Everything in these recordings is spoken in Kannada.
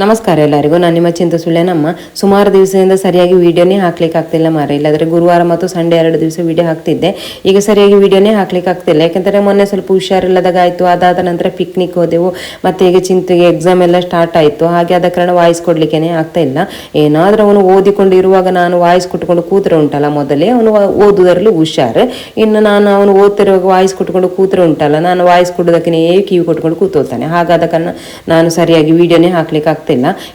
ನಮಸ್ಕಾರ ಎಲ್ಲರಿಗೂ. ನಾನು ನಿಮ್ಮ ಚಿಂತ ಸುಳ್ಳೆನಮ್ಮ ಸುಮಾರು ದಿವಸದಿಂದ ಸರಿಯಾಗಿ ವೀಡಿಯೋನೇ ಹಾಕ್ಲಿಕ್ಕೆ ಆಗ್ತಿಲ್ಲ ಮಾರೆ. ಇಲ್ಲಾದರೆ ಗುರುವಾರ ಮತ್ತು ಸಂಡೆ ಎರಡು ದಿವಸ ವಿಡಿಯೋ ಹಾಕ್ತಿದ್ದೆ. ಈಗ ಸರಿಯಾಗಿ ವೀಡಿಯೋನೇ ಹಾಕ್ಲಿಕ್ಕೆ ಆಗ್ತಿಲ್ಲ. ಯಾಕೆಂದರೆ ಮೊನ್ನೆ ಸ್ವಲ್ಪ ಹುಷಾರಿಲ್ಲದಾಗಾಯಿತು. ಅದಾದ ನಂತರ ಪಿಕ್ನಿಕ್ ಹೋದೆವು. ಮತ್ತೆ ಈಗ ಚಿಂತೆಗೆ ಎಕ್ಸಾಮ್ ಎಲ್ಲ ಸ್ಟಾರ್ಟ್ ಆಯಿತು. ಹಾಗೆ ಆದ ಕಾರಣ ವಾಯ್ಸ್ ಕೊಡಲಿಕ್ಕೇ ಆಗ್ತಾ ಇಲ್ಲ. ಏನಾದರೂ ಅವನು ಓದಿಕೊಂಡಿರುವಾಗ ನಾನು ವಾಯ್ಸ್ ಕೊಟ್ಕೊಂಡು ಕೂತ್ರೆ ಉಂಟಲ್ಲ. ಮೊದಲೇ ಅವನು ಓದುವುದರಲ್ಲಿ ಹುಷಾರು. ಇನ್ನು ನಾನು ಅವನು ಓದ್ತಿರುವಾಗ ವಾಯ್ಸ್ ಕೊಟ್ಕೊಂಡು ಕೂತ್ರೆ ಉಂಟಲ್ಲ. ನಾನು ವಾಯ್ಸ್ ಕೊಡೋದಕ್ಕೆ ಕಿವಿ ಕೊಟ್ಕೊಂಡು ಕೂತೋತಾನೆ ಹಾಗಾದ ಕಾರಣ ನಾನು ಸರಿಯಾಗಿ ವೀಡಿಯೋನೇ ಹಾಕ್ಲಿಕ್ಕೆ ಆಗ್ತಿಲ್ಲ.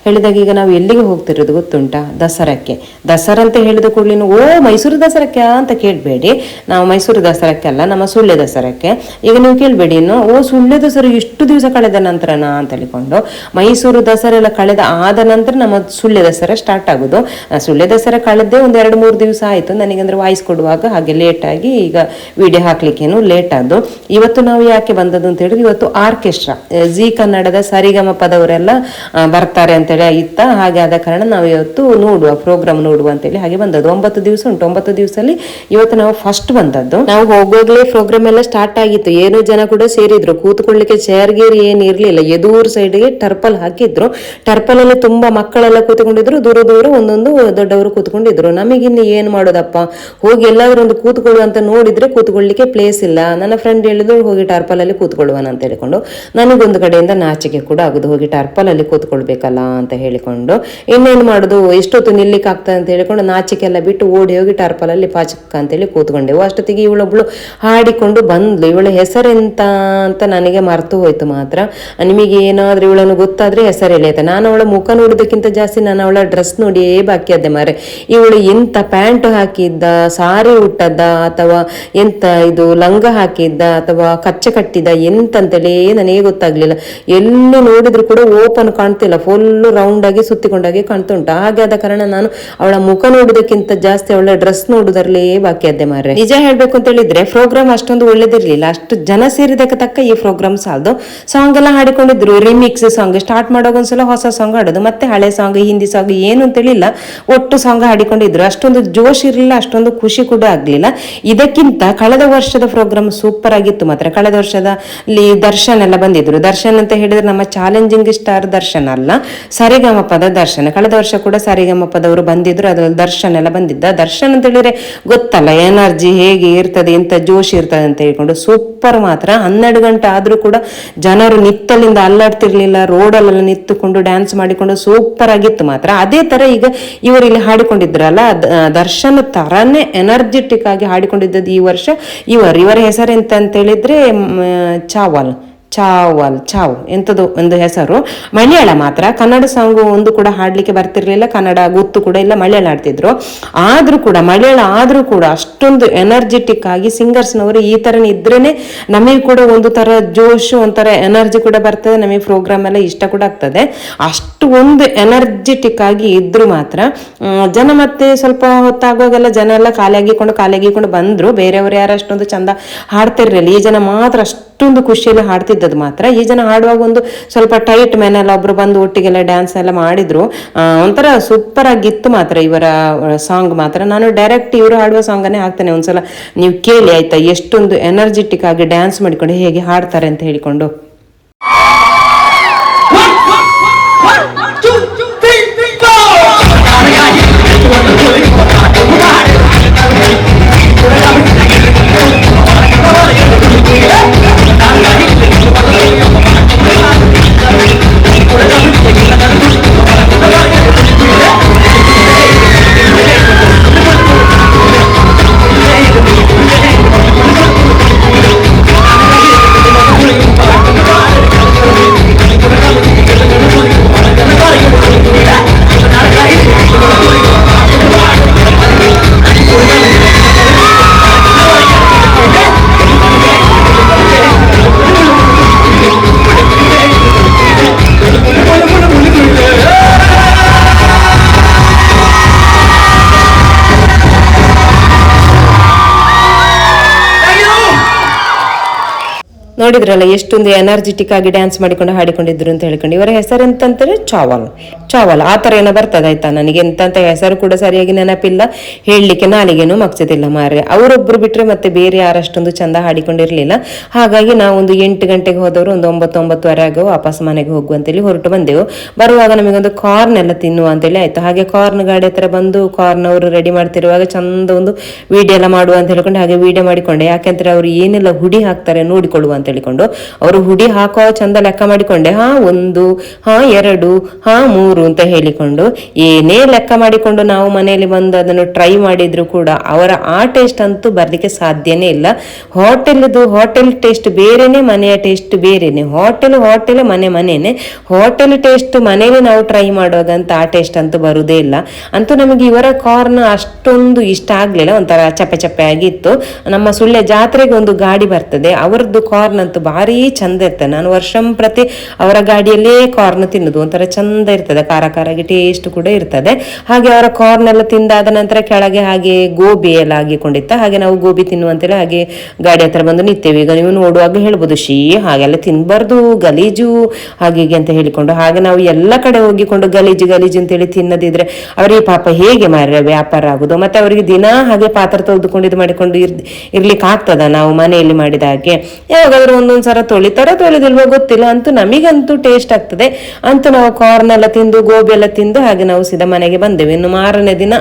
ಹೇಳಿದಾಗ ಈಗ ನಾವು ಎಲ್ಲಿಗೆ ಹೋಗ್ತಿರೋದು ಗೊತ್ತುಂಟಾ? ದಸರಕ್ಕೆ. ದಸರಾ ಅಂತ ಹೇಳಿದ ಕೂಡಲೇ ಓ ಮೈಸೂರು ದಸರಕ್ಕೆ ಅಂತ ಕೇಳಬೇಡಿ. ನಾವು ಮೈಸೂರು ದಸರಕ್ಕೆ ಅಲ್ಲ ನಮ್ಮ ಸುಳ್ಳೆ ದಸರಕ್ಕೆ. ಈಗ ನೀವು ಕೇಳಬೇಡಿ ಇನ್ನು ಓ ಸುಳ್ಳೆ ದಸರಾ ಎಷ್ಟು ದಿವಸ ಕಳೆದ ನಂತರನಾ? ಅಂತ ಹೇಳಿಕೊಂಡು ಮೈಸೂರು ದಸರಾ ಎಲ್ಲ ಕಳೆದ ಆದ ನಂತರ ನಮ್ಮ ಸುಳ್ಳೆ ದಸರಾ ಸ್ಟಾರ್ಟ್ ಆಗೋದು. ಸುಳ್ಳೆ ದಸರಾ ಕಳೆದೇ ಒಂದು ಎರಡು ಮೂರು ದಿವಸ ಆಯಿತು. ನನಗಂದ್ರೆ ವಾಯ್ಸ್ ಕೊಡುವಾಗ ಹಾಗೆ ಲೇಟ್ ಆಗಿ ಈಗ ವಿಡಿಯೋ ಹಾಕ್ಲಿಕ್ಕೇನು ಲೇಟ್ ಆದ್ದು. ಇವತ್ತು ನಾವು ಯಾಕೆ ಬಂದದ್ದು ಅಂತ ಹೇಳಿದ್ರೆ ಇವತ್ತು ಆರ್ಕೆಸ್ಟ್ರಾ ಜಿ ಕನ್ನಡದ ಸರಿಗಮ ಪದವರೆಲ್ಲ ಆ, ಬರ್ತಾರೆ ಅಂತೇಳಿ ಇತ್ತ. ಹಾಗೆ ಆದ ಕಾರಣ ನಾವು ಇವತ್ತು ನೋಡುವ ಪ್ರೋಗ್ರಾಮ್ ನೋಡುವ ಅಂತೇಳಿ ಹಾಗೆ ಬಂದದ್ದು. ಒಂಬತ್ತು ದಿವಸ ಉಂಟು. ಒಂಬತ್ತು ದಿವಸದಲ್ಲಿ ಇವತ್ತು ನಾವು ಫಸ್ಟ್ ಬಂದದ್ದು. ನಾವು ಹೋಗೋಗ್ಲೇ ಪ್ರೋಗ್ರಾಮ್ ಎಲ್ಲ ಸ್ಟಾರ್ಟ್ ಆಗಿತ್ತು. ಏನು ಜನ ಕೂಡ ಸೇರಿದ್ರು. ಕೂತ್ಕೊಳ್ಳಿಕ್ಕೆ ಚೇರ್ ಗೇರ್ ಏನು ಇರ್ಲಿಲ್ಲ. ಎದೂರ್ ಸೈಡ್ಗೆ ಟರ್ಪಲ್ ಹಾಕಿದ್ರು. ಟರ್ಪಲ್ ಅಲ್ಲಿ ತುಂಬಾ ಮಕ್ಕಳೆಲ್ಲ ಕೂತ್ಕೊಂಡಿದ್ರು. ದೂರ ದೂರ ಒಂದೊಂದು ದೊಡ್ಡವರು ಕೂತ್ಕೊಂಡಿದ್ರು. ನಮಗಿನ್ನು ಏನ್ ಮಾಡೋದಪ್ಪ? ಹೋಗಿ ಎಲ್ಲಾದ್ರೂ ಒಂದು ಕೂತ್ಕೊಳ್ಳುವ ಅಂತ ನೋಡಿದ್ರೆ ಕೂತ್ಕೊಳ್ಳಿಕ್ಕೆ ಪ್ಲೇಸ್ ಇಲ್ಲ. ನನ್ನ ಫ್ರೆಂಡ್ ಹೇಳಿದ್ರು, ಹೋಗಿ ಟರ್ಪಲ್ ಅಲ್ಲಿ ಕೂತ್ಕೊಳ್ಳುವನ ಅಂತ ಹೇಳಿಕೊಂಡು. ನನಗೊಂದು ಕಡೆಯಿಂದ ನಾಚಿಕೆ ಕೂಡ ಆಗುದು. ಹೋಗಿ ಟರ್ಪಲ್ ಅಲ್ಲಿ ಕೂತ್ಕೊಳ್ಬೇಕಲ್ಲ ಅಂತ ಹೇಳಿಕೊಂಡು ಇನ್ನೇನು ಮಾಡೋದು? ಎಷ್ಟೊತ್ತು ನಿಲ್ಲಿಕ್ಕೆ ಆಗ್ತದೆ ಅಂತ ಹೇಳಿಕೊಂಡು ನಾಚಿಕೆಲ್ಲ ಬಿಟ್ಟು ಓಡಿ ಹೋಗಿ ಟರ್ಪಲ್ ಅಲ್ಲಿ ಪಾಚಕ ಅಂತೇಳಿ ಕೂತ್ಕೊಂಡೆವು. ಅಷ್ಟೊತ್ತಿಗೆ ಇವಳೊಬ್ಳು ಹಾಡಿಕೊಂಡು ಬಂದ್ಲು. ಇವಳ ಹೆಸರೆಂತ ಅಂತ ನನಗೆ ಮರ್ತು ಹೋಯ್ತು ಮಾತ್ರ. ನಿಮಗೆ ಏನಾದ್ರೂ ಇವಳನ್ನು ಗೊತ್ತಾದ್ರೆ ಹೆಸರು ಎಳೆಯುತ್ತೆ ನಾನು ಅವಳ ಮುಖ ನೋಡೋದಕ್ಕಿಂತ ಜಾಸ್ತಿ ನಾನು ಅವಳ ಡ್ರೆಸ್ ನೋಡಿಯೇ ಬಾಕಿ ಅದೇ ಮಾರೆ. ಇವಳು ಎಂತ ಪ್ಯಾಂಟ್ ಹಾಕಿದ್ದ, ಸಾರಿ ಉಟ್ಟದ್ದ, ಅಥವಾ ಎಂತ ಇದು ಲಂಗ ಹಾಕಿದ್ದ, ಅಥವಾ ಕಚ್ಚೆ ಕಟ್ಟಿದ ಎಂತಂತೇಳಿ ನನಗೆ ಗೊತ್ತಾಗ್ಲಿಲ್ಲ. ಎಲ್ಲಿ ನೋಡಿದ್ರು ಕೂಡ ಓಪನ್ ಕಾಣ್ತಿಲ್ಲ. ಫುಲ್ ರೌಂಡ್ ಆಗಿ ಸುತ್ತಿಕೊಂಡಾಗೆ ಕಾಣ್ತುಂಟು. ಹಾಗೆ ಆದ ಕಾರಣ ನಾನು ಅವಳ ಮುಖ ನೋಡುದಕ್ಕಿಂತ ಜಾಸ್ತಿ ಅವಳ ಡ್ರೆಸ್ ನೋಡುದರಲ್ಲೇ ಬಾಕಿ ಅದೇ ಮಾರ್ರೆ. ನಿಜ ಹೇಳ್ಬೇಕು ಅಂತ ಹೇಳಿದ್ರೆ ಪ್ರೋಗ್ರಾಮ್ ಅಷ್ಟೊಂದು ಒಳ್ಳೇದಿರ್ಲಿಲ್ಲ. ಅಷ್ಟು ಜನ ಸೇರಿದಕ್ಕೆ ತಕ್ಕ ಈ ಪ್ರೋಗ್ರಾಮ್ ಸಾಲದು. ಸಾಂಗ್ ಎಲ್ಲ ಹಾಡಿಕೊಂಡಿದ್ರು. ರಿಮಿಕ್ಸ್ ಸಾಂಗ್ ಸ್ಟಾರ್ಟ್ ಮಾಡೋಕೆ ಒಂದ್ಸಲ ಹೊಸ ಸಾಂಗ್ ಹಾಡೋದು, ಮತ್ತೆ ಹಳೆ ಸಾಂಗ್ ಹಿಂದಿ ಸಾಂಗ್ ಏನು ಅಂತೇಳಿಲ್ಲ ಒಟ್ಟು ಸಾಂಗ್ ಹಾಡಿಕೊಂಡಿದ್ರು. ಅಷ್ಟೊಂದು ಜೋಶ್ ಇರಲಿಲ್ಲ, ಅಷ್ಟೊಂದು ಖುಷಿ ಕೂಡ ಆಗ್ಲಿಲ್ಲ. ಇದಕ್ಕಿಂತ ಕಳೆದ ವರ್ಷದ ಪ್ರೋಗ್ರಾಮ್ ಸೂಪರ್ ಆಗಿತ್ತು ಮಾತ್ರ. ಕಳೆದ ವರ್ಷದಲ್ಲಿ ದರ್ಶನ್ ಎಲ್ಲ ಬಂದಿದ್ರು. ದರ್ಶನ್ ಅಂತ ಹೇಳಿದ್ರೆ ನಮ್ಮ ಚಾಲೆಂಜಿಂಗ್ ಸ್ಟಾರ್ ದರ್ಶನ್ ಅಲ್ಲ. ಸರಿಗಮಪದ ದರ್ಶನ. ಕಳೆದ ವರ್ಷ ಕೂಡ ಸರಿಗಮಪದವರು ಬಂದಿದ್ರು, ಅದ್ರಲ್ಲಿ ದರ್ಶನ್ ಎಲ್ಲ ಬಂದಿದ್ದ. ದರ್ಶನ್ ಅಂತ ಹೇಳಿದ್ರೆ ಗೊತ್ತಲ್ಲ, ಎನರ್ಜಿ ಹೇಗೆ ಇರ್ತದೆ, ಎಂತ ಜೋಶ್ ಇರ್ತದೆ ಅಂತ ಹೇಳ್ಕೊಂಡು ಸೂಪರ್ ಮಾತ್ರ. ಹನ್ನೆರಡು ಗಂಟೆ ಆದ್ರೂ ಕೂಡ ಜನರು ನಿತ್ತಲಿಂದ ಅಲ್ಲಾಡ್ತಿರ್ಲಿಲ್ಲ, ರೋಡಲ್ಲೆಲ್ಲ ನಿಂತುಕೊಂಡು ಡ್ಯಾನ್ಸ್ ಮಾಡಿಕೊಂಡು ಸೂಪರ್ ಆಗಿತ್ತು ಮಾತ್ರ. ಅದೇ ತರ ಈಗ ಇವರು ಇಲ್ಲಿ ಹಾಡಿಕೊಂಡಿದ್ರಲ್ಲ ದರ್ಶನ ತರನೇ ಎನರ್ಜೆಟಿಕ್ ಆಗಿ ಹಾಡಿಕೊಂಡಿದ್ದದ್ದು ಈ ವರ್ಷ. ಇವರು, ಇವರ ಹೆಸರು ಎಂತ ಅಂತ ಹೇಳಿದ್ರೆ ಚಾವಲ್. ಚಾವಲ್ ಚಾವ್ ಎಂಥದ್ದು ಒಂದು ಹೆಸರು. ಮಲಯಾಳ ಮಾತ್ರ. ಕನ್ನಡ ಸಾಂಗು ಒಂದು ಕೂಡ ಹಾಡ್ಲಿಕ್ಕೆ ಬರ್ತಿರ್ಲಿಲ್ಲ. ಕನ್ನಡ ಗೊತ್ತು ಕೂಡ ಇಲ್ಲ. ಮಲಯಾಳ ಆಡ್ತಿದ್ರು ಆದ್ರೂ ಕೂಡ ಮಲಯಾಳ ಆದ್ರೂ ಕೂಡ ಅಷ್ಟೊಂದು ಎನರ್ಜೆಟಿಕ್ ಆಗಿ ಸಿಂಗರ್ಸ್ನವರು ಈ ತರ ಇದ್ರೇನೆ ನಮಗೆ ಕೂಡ ಒಂದು ತರ ಜೋಶ್, ಒಂಥರ ಎನರ್ಜಿ ಕೂಡ ಬರ್ತದೆ. ನಮಗೆ ಪ್ರೋಗ್ರಾಮ್ ಎಲ್ಲ ಇಷ್ಟ ಕೂಡ ಆಗ್ತದೆ. ಅಷ್ಟು ಒಂದು ಎನರ್ಜೆಟಿಕ್ ಆಗಿ ಇದ್ರು ಮಾತ್ರ. ಜನ ಮತ್ತೆ ಸ್ವಲ್ಪ ಹೊತ್ತಾಗುವಾಗೆಲ್ಲ ಜನ ಎಲ್ಲ ಖಾಲಿ ಆಗಿಕೊಂಡು ಖಾಲಿ ಆಗಿಕೊಂಡು ಬಂದ್ರು. ಬೇರೆಯವರು ಯಾರು ಅಷ್ಟೊಂದು ಚಂದ ಹಾಡ್ತಿರ್ಲಿಲ್ಲ. ಈ ಜನ ಮಾತ್ರ ಅಷ್ಟೊಂದು ಖುಷಿಯಲ್ಲಿ ಹಾಡ್ತಿದ್ದದ್ದು ಮಾತ್ರ. ಈ ಜನ ಹಾಡುವಾಗ ಒಂದು ಸ್ವಲ್ಪ ಟೈಟ್ ಮೆನೆಲ್ಲ ಒಬ್ರು ಬಂದು ಒಟ್ಟಿಗೆಲ್ಲ ಡ್ಯಾನ್ಸ್ ಎಲ್ಲ ಮಾಡಿದ್ರು. ಒಂಥರ ಸೂಪರ್ ಆಗಿತ್ತು ಮಾತ್ರ ಇವರ ಸಾಂಗ್ ಮಾತ್ರ. ನಾನು ಡೈರೆಕ್ಟ್ ಇವರು ಹಾಡುವ ಸಾಂಗನ್ನೇ ಹಾಕ್ತೇನೆ. ಒಂದ್ಸಲ ನೀವು ಕೇಳಿ ಆಯ್ತಾ, ಎಷ್ಟೊಂದು ಎನರ್ಜೆಟಿಕ್ ಆಗಿ ಡ್ಯಾನ್ಸ್ ಮಾಡಿಕೊಂಡು ಹೇಗೆ ಹಾಡ್ತಾರೆ ಅಂತ ಹೇಳಿಕೊಂಡು. ನೋಡಿದ್ರಲ್ಲ, ಎಷ್ಟೊಂದು ಎನರ್ಜೆಟಿಕ್ ಆಗಿ ಡ್ಯಾನ್ಸ್ ಮಾಡಿಕೊಂಡು ಹಾಡಿಕೊಂಡಿದ್ರು ಅಂತ ಹೇಳ್ಕೊಂಡು. ಇವರ ಹೆಸರು ಎಂತಂತಾರೆ? ಚಾವಲ್. ಚಾವಲ್, ಆ ಥರ ಏನೋ ಬರ್ತದೆ ಆಯ್ತಾ? ನನಗೆ ಎಂತಂತ ಹೆಸರು ಕೂಡ ಸರಿಯಾಗಿ ನೆನಪಿಲ್ಲ. ಹೇಳಲಿಕ್ಕೆ ನಾಲಿಗೆನೂ ಮಗ್ಸದಿಲ್ಲ ಮಾರ್ರೆ. ಅವರೊಬ್ರು ಬಿಟ್ಟರೆ ಮತ್ತೆ ಬೇರೆ ಯಾರಷ್ಟೊಂದು ಚಂದ ಹಾಡಿಕೊಂಡಿರಲಿಲ್ಲ. ಹಾಗಾಗಿ ನಾವು ಒಂದು ಎಂಟು ಗಂಟೆಗೆ ಹೋದವರು, ಒಂದು ಒಂಬತ್ತೊಂಬತ್ತುವರೆ ಆಗೋ ವಾಪಸ್ ಮನೆಗೆ ಹೋಗುವಂತೇಳಿ ಹೊರಟು ಬಂದೆವು. ಬರುವಾಗ ನಮಗೊಂದು ಕಾರ್ನ್ ಎಲ್ಲ ತಿನ್ನುವ ಅಂತೇಳಿ ಆಯ್ತು. ಹಾಗೆ ಕಾರ್ನ್ ಗಾಡಿ ಹತ್ರ ಬಂದು ಕಾರ್ನ್ ಅವರು ರೆಡಿ ಮಾಡ್ತಿರುವಾಗ ಚಂದ ಒಂದು ವಿಡಿಯೋ ಎಲ್ಲ ಮಾಡುವ ಅಂತ ಹೇಳ್ಕೊಂಡು ಹಾಗೆ ವಿಡಿಯೋ ಮಾಡಿಕೊಂಡೆ. ಯಾಕೆಂದ್ರೆ ಅವರು ಏನೆಲ್ಲ ಹುಡಿ ಹಾಕ್ತಾರೆ ನೋಡಿಕೊಳ್ಳುವ ಅಂತ ಹೇಳಿಕೊಂಡು, ಅವರು ಹುಡಿ ಹಾಕೋ ಚಂದ ಲೆಕ್ಕ ಮಾಡಿಕೊಂಡೆ. ಹಾ, ಒಂದು, ಹಾ, ಎರಡು, ಹಾ, ಮೂರು ಅಂತ ಹೇಳಿಕೊಂಡು, ಏನೇ ಲೆಕ್ಕ ಮಾಡಿಕೊಂಡು ನಾವು ಮನೆಯಲ್ಲಿ ಬಂದು ಅದನ್ನು ಟ್ರೈ ಮಾಡಿದ್ರು ಕೂಡ ಅವರ ಆ ಟೇಸ್ಟ್ ಅಂತೂ ಬರ್ಲಿಕ್ಕೆ ಸಾಧ್ಯನೇ ಇಲ್ಲ. ಹೋಟೆಲ್ದು, ಹೋಟೆಲ್ ಟೇಸ್ಟ್ ಬೇರೆನೆ, ಮನೆಯ ಟೇಸ್ಟ್ ಬೇರೆನೆ. ಹೋಟೆಲ್ ಹೋಟೆಲ್, ಮನೆ, ಮನೆನೆ. ಹೋಟೆಲ್ ಟೇಸ್ಟ್ ಮನೆಯಲ್ಲಿ ನಾವು ಟ್ರೈ ಮಾಡುವಾಗ ಆ ಟೇಸ್ಟ್ ಅಂತೂ ಬರುವುದೇ ಇಲ್ಲ. ಅಂತೂ ನಮಗೆ ಇವರ ಕಾರ್ನ್ ಅಷ್ಟೊಂದು ಇಷ್ಟ ಆಗ್ಲಿಲ್ಲ. ಒಂಥರ ಚಪ್ಪೆ ಚಪ್ಪೆ ಆಗಿತ್ತು ನಮ್ಮ ಸುಳ್ಳೆ ಜಾತ್ರೆಗೆ ಒಂದು ಗಾಡಿ ಬರ್ತದೆ. ಅವರದ್ದು ಕಾರ್ನ್ ಅಂತೂ ಭಾರಿ ಚಂದ ಇರ್ತದೆ ನಾನು ವರ್ಷಂ ಪ್ರತಿ ಅವರ ಗಾಡಿಯಲ್ಲೇ ಕಾರ್ನ್ ತಿನ್ನುದು. ಒಂಥರ ಚಂದ ಇರ್ತದೆ. ಖಾರ ಖಾರಾಗಿ ಟೇಸ್ಟ್ ಕೂಡ ಇರ್ತದೆ. ಹಾಗೆ ಅವರ ಕಾರ್ನ್ ಎಲ್ಲ ತಿಂದಾದ ನಂತರ ಕೆಳಗೆ ಹಾಗೆ ಗೋಬಿ ಎಲ್ಲ ಹಾಕಿಕೊಂಡಿತ್ತ ಹಾಗೆ ನಾವು ಗೋಬಿ ತಿನ್ನುವಂತೇಳಿ ಹಾಗೆ ಗಾಡಿ ಹತ್ರ ಬಂದು ನಿಂತೇವೆ. ಈಗ ನೀವು ನೋಡುವಾಗ ಹೇಳ್ಬೋದು, ಶೀ, ಹಾಗೆಲ್ಲ ತಿನ್ಬಾರ್ದು, ಗಲೀಜು. ಹೀಗೆ ಅಂತ ಹೇಳಿಕೊಂಡು, ಹಾಗೆ ನಾವು ಎಲ್ಲ ಕಡೆ ಹೋಗಿಕೊಂಡು ಗಲೀಜು ಗಲೀಜು ಅಂತೇಳಿ ತಿನ್ನದಿದ್ರೆ ಅವರಿಗೆ ಪಾಪ ಹೇಗೆ ಮಾರ ವ್ಯಾಪಾರ ಆಗುದು? ಮತ್ತೆ ಅವರಿಗೆ ದಿನ ಹಾಗೆ ಪಾತ್ರ ತೆಗೆದುಕೊಂಡು ಇದು ಮಾಡಿಕೊಂಡು ಇರ್ ಇರ್ಲಿಕ್ಕೆ ಆಗ್ತದ ನಾವು ಮನೆಯಲ್ಲಿ ಮಾಡಿದ ಹಾಗೆ. ಯಾವಾಗಾದ್ರೂ ಒಂದೊಂದ್ ಸಲ ತೊಳಿತಾರ ತೊಳೆದಿಲ್ವೋ ಗೊತ್ತಿಲ್ಲ ಅಂತೂ ನಮಗಂತೂ ಟೇಸ್ಟ್ ಆಗ್ತದೆ. ಅಂತೂ ನಾವು ಕಾರ್ನ್ ಎಲ್ಲ ತಿಂದು, ಗೋಬಿ ಎಲ್ಲ ತಿಂದು ಹಾಗೆ ನಾವು ಸೀದಾ ಮನೆಗೆ ಬಂದೆವು. ಇನ್ನು ಮಾರನೇ ದಿನ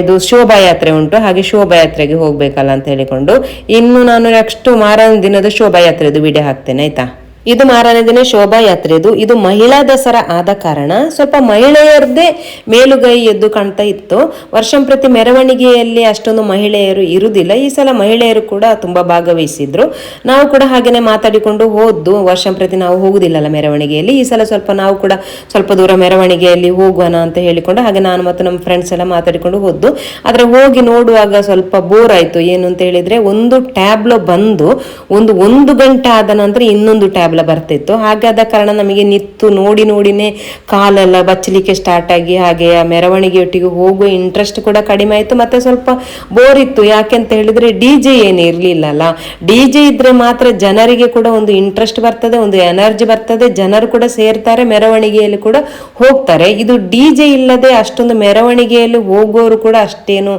ಇದು ಶೋಭಾಯಾತ್ರೆ ಉಂಟು. ಹಾಗೆ ಶೋಭಾಯಾತ್ರೆಗೆ ಹೋಗ್ಬೇಕಲ್ಲ ಅಂತ ಹೇಳಿಕೊಂಡು. ಇನ್ನು ನಾನು ನೆಕ್ಸ್ಟ್ ಮಾರನೇ ದಿನದ ಶೋಭಾಯಾತ್ರೆದು ವಿಡಿಯೋ ಹಾಕ್ತೇನೆ, ಆಯ್ತಾ? ಇದು ಮಾರನೇ ದಿನ ಶೋಭಾಯಾತ್ರೆದು. ಇದು ಮಹಿಳಾ ದಸರಾ ಆದ ಕಾರಣ ಸ್ವಲ್ಪ ಮಹಿಳೆಯರದೇ ಮೇಲುಗೈ ಎದ್ದು ಕಾಣ್ತಾ ಇತ್ತು. ವರ್ಷಂ ಪ್ರತಿ ಮೆರವಣಿಗೆಯಲ್ಲಿ ಅಷ್ಟೊಂದು ಮಹಿಳೆಯರು ಇರುವುದಿಲ್ಲ. ಈ ಸಲ ಮಹಿಳೆಯರು ಕೂಡ ತುಂಬಾ ಭಾಗವಹಿಸಿದ್ರು. ನಾವು ಕೂಡ ಹಾಗೇನೆ ಮಾತಾಡಿಕೊಂಡು ಹೋದ್ದು. ವರ್ಷಂ ಪ್ರತಿ ನಾವು ಹೋಗುದಿಲ್ಲಲ್ಲ ಮೆರವಣಿಗೆಯಲ್ಲಿ. ಈ ಸಲ ಸ್ವಲ್ಪ ನಾವು ಕೂಡ ಸ್ವಲ್ಪ ದೂರ ಮೆರವಣಿಗೆಯಲ್ಲಿ ಹೋಗೋಣ ಅಂತ ಹೇಳಿಕೊಂಡು ಹಾಗೆ ನಾನು ಮತ್ತು ನಮ್ಮ ಫ್ರೆಂಡ್ಸ್ ಎಲ್ಲ ಮಾತಾಡಿಕೊಂಡು ಹೋದ್ದು. ಆದರೆ ಹೋಗಿ ನೋಡುವಾಗ ಸ್ವಲ್ಪ ಬೋರ್ ಆಯ್ತು. ಏನು ಅಂತ ಹೇಳಿದ್ರೆ ಒಂದು ಟ್ಯಾಬ್ಲೋ ಬಂದು ಒಂದು ಒಂದು ಗಂಟೆ ಆದ ನಂತರ ಇನ್ನೊಂದು ಟ್ಯಾಬ್ಲ ಬರ್ತಿತ್ತು. ಹಾಗೆ ಆದ ಕಾರಣ ನಮಗೆ ನಿತ್ತು ನೋಡಿ ನೋಡಿನೇ ಕಾಲೆಲ್ಲ ಬಚ್ಚಲಿಕ್ಕೆ ಸ್ಟಾರ್ಟ್ ಆಗಿ ಹಾಗೆ ಆ ಮೆರವಣಿಗೆಯೊಟ್ಟಿಗೆ ಹೋಗುವ ಇಂಟ್ರೆಸ್ಟ್ ಕೂಡ ಕಡಿಮೆ ಆಯಿತು. ಮತ್ತೆ ಸ್ವಲ್ಪ ಬೋರ್ ಇತ್ತು. ಯಾಕೆ ಅಂತ ಹೇಳಿದ್ರೆ ಡಿ ಜೆ ಏನು ಇರಲಿಲ್ಲಲ್ಲ ಡಿ ಜೆ ಇದ್ರೆ ಮಾತ್ರ ಜನರಿಗೆ ಕೂಡ ಒಂದು ಇಂಟ್ರೆಸ್ಟ್ ಬರ್ತದೆ, ಒಂದು ಎನರ್ಜಿ ಬರ್ತದೆ. ಜನರು ಕೂಡ ಸೇರ್ತಾರೆ, ಮೆರವಣಿಗೆಯಲ್ಲಿ ಕೂಡ ಹೋಗ್ತಾರೆ. ಇದು ಡಿ ಜೆ ಇಲ್ಲದೆ ಅಷ್ಟೊಂದು ಮೆರವಣಿಗೆಯಲ್ಲಿ ಹೋಗೋರು ಕೂಡ ಅಷ್ಟೇನು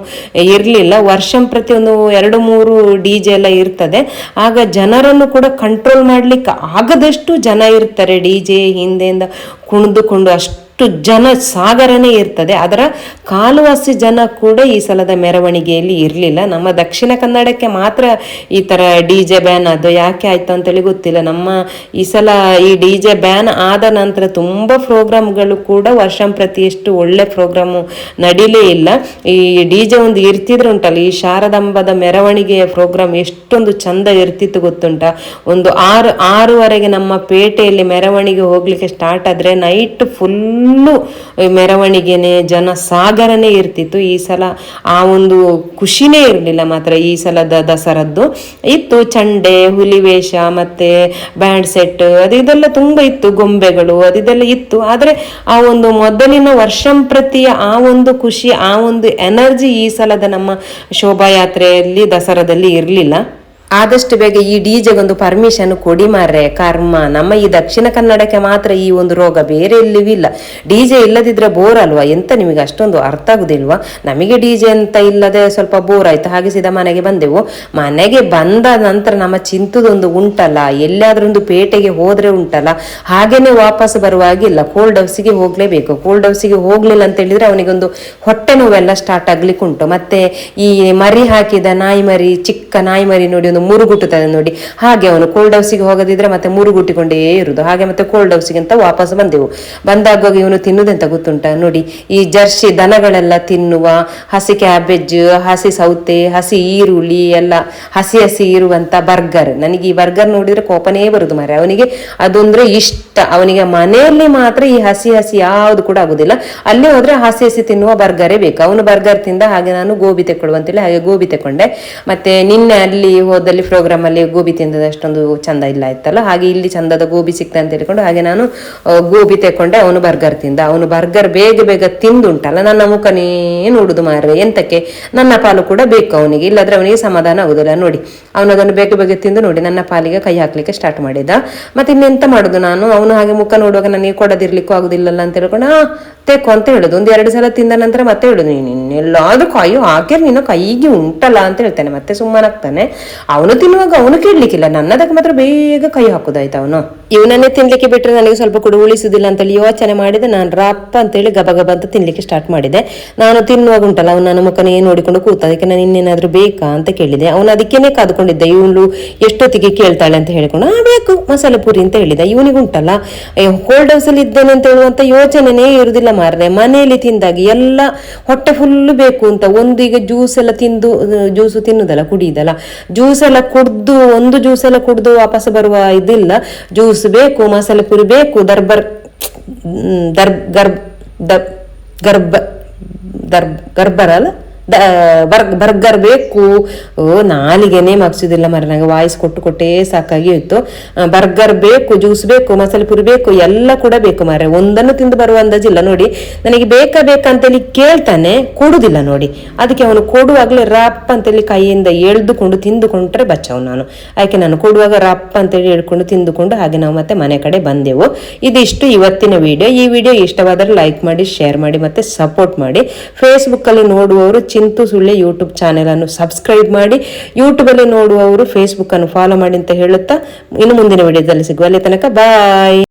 ಇರಲಿಲ್ಲ. ವರ್ಷಂ ಪ್ರತಿ ಒಂದು ಎರಡು ಮೂರು ಡಿ ಜೆ ಎಲ್ಲ ಇರ್ತದೆ. ಆಗ ಜನರನ್ನು ಕೂಡ ಕಂಟ್ರೋಲ್ ಮಾಡ್ಲಿಕ್ಕೆ ಆಗದಷ್ಟು ಜನ ಇರ್ತಾರೆ ಡಿ ಜೆ ಹಿಂದೆಯಿಂದ ಕುಣಿದುಕೊಂಡು ಅಷ್ಟು ಜನ ಸಾಗರನೇ ಇರ್ತದೆ. ಅದರ ಕಾಲುವಾಸಿ ಜನ ಕೂಡ ಈ ಸಲದ ಮೆರವಣಿಗೆಯಲ್ಲಿ ಇರಲಿಲ್ಲ. ನಮ್ಮ ದಕ್ಷಿಣ ಕನ್ನಡಕ್ಕೆ ಮಾತ್ರ ಈ ಥರ ಡಿ ಜೆ ಬ್ಯಾನ್ ಅದು ಯಾಕೆ ಆಯ್ತು ಅಂತೇಳಿ ಗೊತ್ತಿಲ್ಲ. ನಮ್ಮ ಈ ಸಲ ಈ ಡಿ ಜೆ ಬ್ಯಾನ್ ಆದ ನಂತರ ತುಂಬ ಪ್ರೋಗ್ರಾಮ್ಗಳು ಕೂಡ ವರ್ಷಂ ಪ್ರತಿ ಎಷ್ಟು ಒಳ್ಳೆ ಪ್ರೋಗ್ರಾಮು ನಡೀಲೇ ಇಲ್ಲ. ಈ ಡಿ ಜೆ ಒಂದು ಇರ್ತಿದ್ರೆ ಉಂಟಲ್ಲ ಈ ಶಾರದಾಂಬದ ಮೆರವಣಿಗೆಯ ಪ್ರೋಗ್ರಾಮ್ ಎಷ್ಟೊಂದು ಚಂದ ಇರ್ತಿತ್ತು ಗೊತ್ತುಂಟ. ಒಂದು ಆರು, ಆರೂವರೆಗೆ ನಮ್ಮ ಪೇಟೆಯಲ್ಲಿ ಮೆರವಣಿಗೆ ಹೋಗ್ಲಿಕ್ಕೆ ಸ್ಟಾರ್ಟ್ ಆದರೆ ನೈಟ್ ಫುಲ್ಲು ಮೆರವಣಿಗೆನೆ ಜನ ಸಾಗರನೇ ಇರ್ತಿತ್ತು. ಈ ಸಲ ಆ ಒಂದು ಖುಷಿನೇ ಇರಲಿಲ್ಲ ಮಾತ್ರ. ಈ ಸಲದ ದಸರದ್ದು ಇತ್ತು. ಚಂಡೆ, ಹುಲಿವೇಷ ಮತ್ತೆ ಬ್ಯಾಂಡ್ ಸೆಟ್ ಅದು ಇದೆಲ್ಲ ತುಂಬಾ ಇತ್ತು. ಗೊಂಬೆಗಳು ಅದಿದೆಲ್ಲ ಇತ್ತು. ಆದರೆ ಆ ಒಂದು ಮೊದಲಿನ ವರ್ಷಂ ಪ್ರತಿಯ ಆ ಒಂದು ಖುಷಿ, ಆ ಒಂದು ಎನರ್ಜಿ ಈ ಸಲದ ನಮ್ಮ ಶೋಭಾಯಾತ್ರೆಯಲ್ಲಿ ದಸರಾದಲ್ಲಿ ಇರಲಿಲ್ಲ. ಆದಷ್ಟು ಬೇಗ ಈ ಡಿಜೆಗೊಂದು ಪರ್ಮಿಷನ್ ಕೊಡಿ ಮಾರ್ರೆ. ಕರ್ಮ, ನಮ್ಮ ಈ ದಕ್ಷಿಣ ಕನ್ನಡಕ್ಕೆ ಮಾತ್ರ ಈ ಒಂದು ರೋಗ ಬೇರೆ ಎಲ್ಲಿಯೂ ಇಲ್ಲ. ಡಿಜೆ ಇಲ್ಲದಿದ್ರೆ ಬೋರ್ ಅಲ್ವಾ? ಎಂತ ನಿಮಗೆ ಅಷ್ಟೊಂದು ಅರ್ಥ ಆಗುದಿಲ್ವಾ? ನಮಗೆ ಡಿಜೆ ಅಂತ ಇಲ್ಲದೆ ಸ್ವಲ್ಪ ಬೋರ್ ಆಯ್ತು. ಹಾಗೆ ಸೀದಾ ಮನೆಗೆ ಬಂದೆವು. ಮನೆಗೆ ಬಂದ ನಂತರ ನಮ್ಮ ಚಿಂತದೊಂದು ಉಂಟಲ್ಲ. ಎಲ್ಲಾದ್ರೂ ಒಂದು ಪೇಟೆಗೆ ಹೋದ್ರೆ ಉಂಟಲ್ಲ. ಹಾಗೇನೆ ವಾಪಸ್ ಬರುವಾಗಿಲ್ಲ ಕೋಲ್ಡ್ ಹೌಸಿಗೆ ಹೋಗ್ಲೇಬೇಕು. ಕೋಲ್ಡ್ ಹೌಸಿಗೆ ಹೋಗ್ಲಿಲ್ಲ ಅಂತ ಹೇಳಿದ್ರೆ ಅವನಿಗೊಂದು ಹೊಟ್ಟೆ ನೋವೆಲ್ಲ ಸ್ಟಾರ್ಟ್ ಆಗ್ಲಿಕ್ಕೆ ಉಂಟು ಮತ್ತೆ ಈ ಮರಿ ಹಾಕಿದ ನಾಯಿ ಮರಿ ಚಿಕ್ಕ ನಾಯಿ ಮರಿ ನೋಡಿ ಒಂದು ಮುರುಗುಟ್ಟುತ್ತದೆ ನೋಡಿ. ಹಾಗೆ ಅವನು ಕೋಲ್ಡ್ ಹೌಸಿಗೆ ಹೋಗದಿದ್ರೆ ಮತ್ತೆ ಮುರುಗುಟ್ಟಿಕೊಂಡೇ ಇರುದು. ಹಾಗೆ ಮತ್ತೆ ಕೋಲ್ಡ್ ಹೌಸಿಗೆ ಅಂತ ವಾಪಸ್ ಬಂದೆವು. ಬಂದಾಗ ಇವನು ತಿನ್ನುದಂತ ಗೊತ್ತುಂಟ? ನೋಡಿ, ಈ ಜರ್ಸಿ ದನಗಳೆಲ್ಲ ತಿನ್ನುವ, ಹಸಿ ಕ್ಯಾಬೇಜ್ ಹಸಿ ಸೌತೆ, ಹಸಿ ಈರುಳ್ಳಿ, ಎಲ್ಲ ಹಸಿ ಹಸಿ ಇರುವಂತ ಬರ್ಗರ್. ನನಗೆ ಈ ಬರ್ಗರ್ ನೋಡಿದ್ರೆ ಕೋಪನೇ ಬರುದು ಮಾರೆ ಅವನಿಗೆ ಅದೊಂದ್ರೆ ಇಷ್ಟ. ಅವನಿಗೆ ಮನೆಯಲ್ಲಿ ಮಾತ್ರ ಈ ಹಸಿ ಹಸಿ ಯಾವ್ದು ಕೂಡ ಆಗುದಿಲ್ಲ. ಅಲ್ಲಿ ಹೋದ್ರೆ ಹಸಿ ಹಸಿ ತಿನ್ನುವ ಬರ್ಗರೇ ಬೇಕು. ಅವನು ಬರ್ಗರ್ ತಿಂದ ಹಾಗೆ ನಾನು ಗೋಬಿ ತೆಕ್ಕೊಳ್ಳುವಂತಿಲ್ಲ, ಹಾಗೆ ಗೋಬಿ ತೆಕೊಂಡೆ ಮತ್ತೆ ನಿನ್ನೆ ಅಲ್ಲಿ ಹೋದಲ್ಲಿ ಪ್ರೋಗ್ರಾಮ್ ಅಲ್ಲಿ ಗೋಬಿ ತಿಂದದ ಅಷ್ಟೊಂದು ಚಂದ ಇಲ್ಲ ಇತ್ತಲ್ಲ? ಹಾಗೆ ಇಲ್ಲಿ ಚಂದದ ಗೋಬಿ ಸಿಕ್ತ ಅಂತ ಹೇಳ್ಕೊಂಡು ಹಾಗೆ ನಾನು ಗೋಬಿ ತೆಕೊಂಡೆ ಅವನು ಬರ್ಗರ್ ತಿಂದ. ಅವನು ಬರ್ಗರ್ ಬೇಗ ಬೇಗ ತಿಂದುಂಟಲ್ಲ? ನನ್ನ ಮುಖನೇ ನೋಡುದು ಮಾರ್ರೆ, ಎಂತಕ್ಕೆ? ನನ್ನ ಪಾಲು ಕೂಡ ಬೇಕು ಅವನಿಗೆ, ಇಲ್ಲಾದ್ರೆ ಅವನಿಗೆ ಸಮಾಧಾನ ಆಗುದಿಲ್ಲ. ನೋಡಿ, ಅವನು ಅದನ್ನು ಬೇಗ ಬೇಗ ತಿಂದು ನೋಡಿ, ನನ್ನ ಪಾಲಿಗೆ ಕೈ ಹಾಕ್ಲಿಕ್ಕೆ ಸ್ಟಾರ್ಟ್ ಮಾಡಿದ. ಮತ್ತೆ ಇನ್ನೆಂತ ಮಾಡುದು ನಾನು? ಅವನು ಹಾಗೆ ಮುಖ ನೋಡುವಾಗ ನನಗೆ ಕೊಡದಿರ್ಲಿಕ್ಕೂ ಆಗುದಿಲ್ಲಲ್ಲ ಅಂತ ಹೇಳ್ಕೊಂಡು ತೆಕ್ಕು ಅಂತ ಹೇಳುದು. ಒಂದು ಎರಡು ಸಲ ತಿಂದ ನಂತರ ಮತ್ತೆ ಹೇಳುದು, ನೀನು ಇನ್ನೆಲ್ಲಾದ್ರೂ ಕಾಯು ಹಾಕಿರ್ ನೀನು ಕೈಗೆ ಉಂಟಲ್ಲ ಅಂತ ಹೇಳ್ತೇನೆ. ಮತ್ತೆ ಸುಮ್ಮನಾಗ್ತಾನೆ ಅವನು ತಿನ್ನುವಾಗ ಅವನು ಕೇಳಲಿಕ್ಕಿಲ್ಲ. ನನ್ನದಕ್ಕೆ ಮಾತ್ರ ಬೇಗ ಕೈ ಹಾಕೋದಾಯ್ತು ಅವನು. ಇವನನ್ನೇ ತಿನ್ಲಿಕ್ಕೆ ಬಿಟ್ಟರೆ ನನಗೆ ಸ್ವಲ್ಪ ಕೂಡ ಉಳಿಸುದಿಲ್ಲ ಅಂತೇಳಿ ಯೋಚನೆ ಮಾಡಿದೆ. ನಾನು ರಪ್ಪ ಅಂತೇಳಿ ಗಬ ಗಬ ಅಂತ ತಿನ್ಲಿಕ್ಕೆ ಸ್ಟಾರ್ಟ್ ಮಾಡಿದೆ. ನಾನು ತಿನ್ನುವಾಗ ಉಂಟಲ್ಲ, ಅವನು ನನ್ನ ಮುಖನೇ ನೋಡಿಕೊಂಡು ಕೂತ, ಅದಕ್ಕೆ ನಾನು ಇನ್ನೇನಾದ್ರೂ ಬೇಕಾ ಅಂತ ಕೇಳಿದೆ. ಅವನು ಅದಕ್ಕೇನೆ ಕಾದುಕೊಂಡಿದ್ದ ಇವಳು ಎಷ್ಟೊತ್ತಿಗೆ ಕೇಳ್ತಾಳೆ ಅಂತ ಹೇಳ್ಕೊಂಡು, ಆ, ಬೇಕು, ಮಸಾಲೆ ಪೂರಿ ಅಂತ ಹೇಳಿದ, ಇವನಿಗೆ ಉಂಟಲ್ಲ ಕೋಲ್ಡ್ ಅಲ್ಲಿ ಇದ್ದೇನೆ ಅಂತ ಹೇಳುವಂತ ಯೋಚನೆನೇ ಇರುದಿಲ್ಲ ಮಾರ್ರೆ. ಮನೆಯಲ್ಲಿ ತಿಂದಾಗ ಎಲ್ಲ ಹೊಟ್ಟೆ ಫುಲ್ ಬೇಕು ಅಂತ, ಒಂದು ಈಗ ಜ್ಯೂಸ್ ಎಲ್ಲ ತಿಂದು ಜ್ಯೂಸು ತಿನ್ನುದಲ್ಲ, ಕುಡಿಯುದಲ್ಲ ಜ್ಯೂಸ್ ಎಲ್ಲ ಕುಡ್ದು, ಒಂದು ಜ್ಯೂಸ್ ಎಲ್ಲ ಕುಡ್ದು ವಾಪಸ್ ಬರುವ ಇದಿಲ್ಲ ಜ್ಯೂಸ್ ಬೇಕು ಮಸಾಲೆ ಪುರಿ ಬೇಕು ದರ್ಬರ್ ದರ್ ಗರ್ಭ ದ- ಗರ್ಬ ದರ್ ಗರ್ಭರ ಅಲ್ಲ? ಬರ್, ಬರ್ಗರ್ ಬೇಕು. ನಾಲಿಗೆನೇ ಮಗ್ಸುದಿಲ್ಲ ಮರ ನಂಗೆ ವಾಯ್ಸ್ ಕೊಟ್ಟು ಕೊಟ್ಟೇ ಸಾಕಾಗಿ ಇತ್ತು ಬರ್ಗರ್ ಬೇಕು ಜ್ಯೂಸ್ ಬೇಕು, ಮಸಾಲೆ ಪುರಿ ಬೇಕು, ಎಲ್ಲ ಕೂಡ ಬೇಕು ಮಾರೆ ಒಂದನ್ನು ತಿಂದು ಬರುವ ಅಂದಾಜಿಲ್ಲ. ನೋಡಿ, ನನಗೆ ಬೇಕಾ ಬೇಕಂತೇಳಿ ಕೇಳ್ತಾನೆ, ಕೊಡುದಿಲ್ಲ ನೋಡಿ. ಅದಕ್ಕೆ ಅವನು ಕೊಡುವಾಗಲೇ ರಪ್ಪ ಅಂತೇಳಿ ಕೈಯಿಂದ ಎಳ್ದುಕೊಂಡು ತಿಂದುಕೊಂಡ್ರೆ ಬಚ್ಚವ್ ನಾನು. ಯಾಕೆ ನಾನು ಕೊಡುವಾಗ ರಪ್ಪ ಅಂತೇಳಿ ಹೇಳ್ಕೊಂಡು ತಿಂದುಕೊಂಡು ಹಾಗೆ ನಾವು ಮತ್ತೆ ಮನೆ ಕಡೆ ಬಂದೆವು. ಇದಿಷ್ಟು ಇವತ್ತಿನ ವಿಡಿಯೋ ಈ ವಿಡಿಯೋ ಇಷ್ಟವಾದರೆ ಲೈಕ್ ಮಾಡಿ ಶೇರ್ ಮಾಡಿ ಮತ್ತೆ ಸಪೋರ್ಟ್ ಮಾಡಿ. ಫೇಸ್ಬುಕ್ಕಲ್ಲಿ ನೋಡುವವರು ಚಿಂತು ಸುಳ್ಳೆ ಯೂಟ್ಯೂಬ್ ಚಾನೆಲ್ ಅನ್ನು ಸಬ್ಸ್ಕ್ರೈಬ್ ಮಾಡಿ ಯೂಟ್ಯೂಬ್ ಅಲ್ಲಿ ನೋಡುವವರು ಫೇಸ್ಬುಕ್ ಅನ್ನು ಫಾಲೋ ಮಾಡಿ ಅಂತ ಹೇಳುತ್ತಾ, ಇನ್ನು ಮುಂದಿನ ವಿಡಿಯೋದಲ್ಲಿ ಸಿಗುವ ಅಲ್ಲಿ ತನಕ ಬಾಯ್